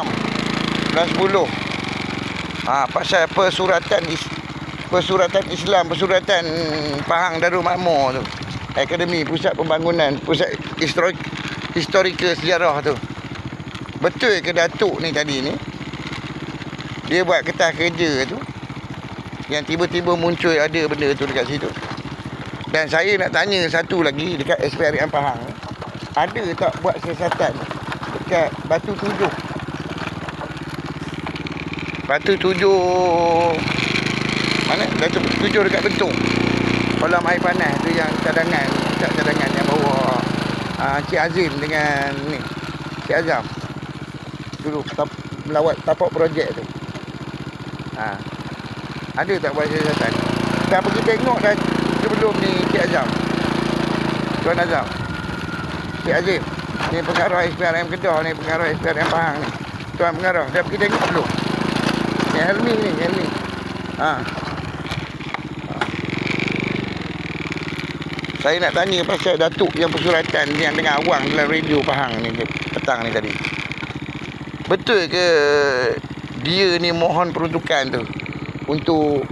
bulan 10 ha, pasal persuratan is, persuratan Islam persuratan Pahang Darul Makmur tu. Akademi Pusat Pembangunan Pusat Historik Historical Sejarah tu. Betul ke Datuk ni tadi ni? Dia buat kertas kerja tu yang tiba-tiba muncul ada benda tu dekat situ. Dan saya nak tanya satu lagi dekat SPRM Pahang. Ada tak buat siasatan dekat Batu Tujuh Batu Tujuh. Mana? Batu Tujuh dekat Bentung kolam air panas tu yang cadangan cadangan yang bawa uh, Cik Azim dengan ni Cik Azam. Dulu tap, melawat tapak projek tu. Ha. ada tak buat siasatan kita pergi tengok dah sebelum ni Cik Azam. Tuan Azam. Cik Azim ni pengarah SPRM Kedah ni pengarah SPRM Pahang ni. Tuan pengarah dah pergi tengok belum Helmi ni Helmi ha. ha. Saya nak tanya pasal Datuk yang persuratan yang dengan awang dalam radio Pahang ni petang ni tadi. Betul ke dia ni mohon peruntukan tu untuk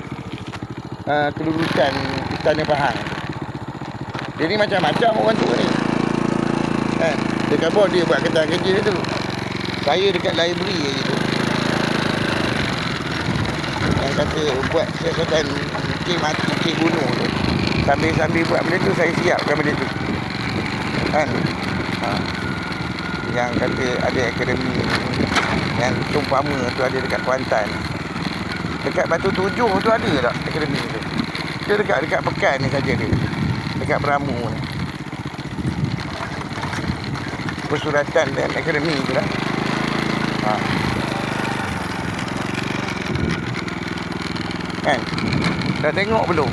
uh, kelulusan Istana Pahang? Dia ni macam-macam orang tu ni. Kan? Dia kata dia buat kertas kerja tu. Saya dekat library je tu. Yang kata buat siasatan cik mati, cik bunuh tu. Sambil-sambil buat benda tu Saya siapkan benda tu. Kan? Ha. Yang kata ada akademi Yang tumpama tu ada dekat Kuantan. Dekat Batu Tujuh tu ada tak akademi tu? Dia dekat dekat Pekan ni saja dia. Dekat Beramu ni. Persuratan dan akademi tu lah. Ha. Kan Dah tengok belum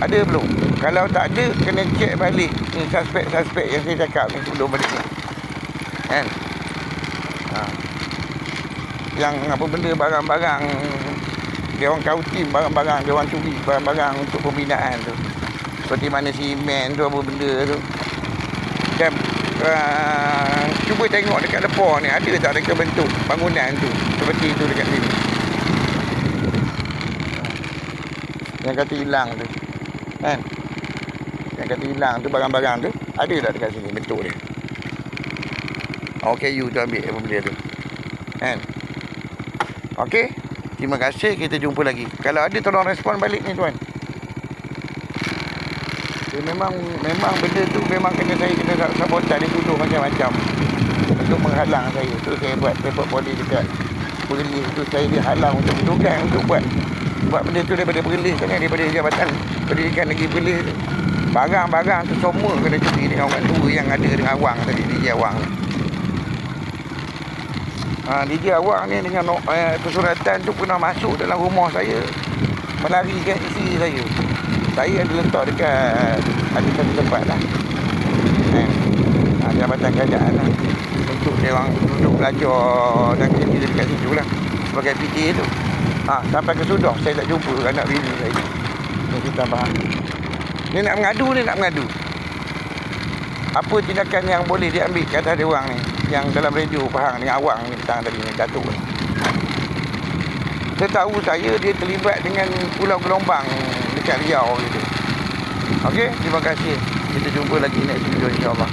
ada belum? Kalau tak ada, kena cek balik ni suspek-suspek yang saya cakap ni sebelum balik ni. Kan? Ha. Yang apa benda barang-barang dia orang kautim barang-barang dia orang curi barang-barang untuk pembinaan tu. Seperti mana simen tu apa benda tu. Dan uh, cuba tengok dekat depan ni ada tak dekat bentuk bangunan tu seperti itu dekat sini. Yang kata hilang tu. Kan? Yang kata hilang tu barang-barang tu ada tak dekat sini bentuk dia? Okay, you tu ambil apa benda tu. Kan? Okay, terima kasih kita jumpa lagi. Kalau ada tolong respon balik ni tuan. Dia memang memang benda tu memang kena saya kena sabotan dia tuduh macam-macam. Untuk menghalang saya. Tu saya buat report body dekat polis tu saya dihalang untuk tugas untuk buat buat benda tu daripada polis kan daripada jabatan pendidikan negeri polis tu. Barang-barang tu semua kena curi dengan orang tua yang ada dengan awang tadi DJ awang. Ha, DJ awang ni dengan eh, persuratan tu pernah masuk dalam rumah saya. Melarikan isi saya. Saya ada letak dekat ada satu tempat lah. Eh, ha, jabatan kerajaan lah untuk dia orang duduk belajar dan kerja dekat situ lah sebagai PTA tu ha, sampai ke sudah saya tak jumpa anak bini saya kita faham ni nak mengadu ni nak mengadu apa tindakan yang boleh diambil kata dia orang ni yang dalam radio Pahang dengan awang ni petang tadi ni Datuk ni setahu saya dia terlibat dengan pulau gelombang dekat Riau gitu. Okey, terima kasih. Kita jumpa lagi next video insya-Allah.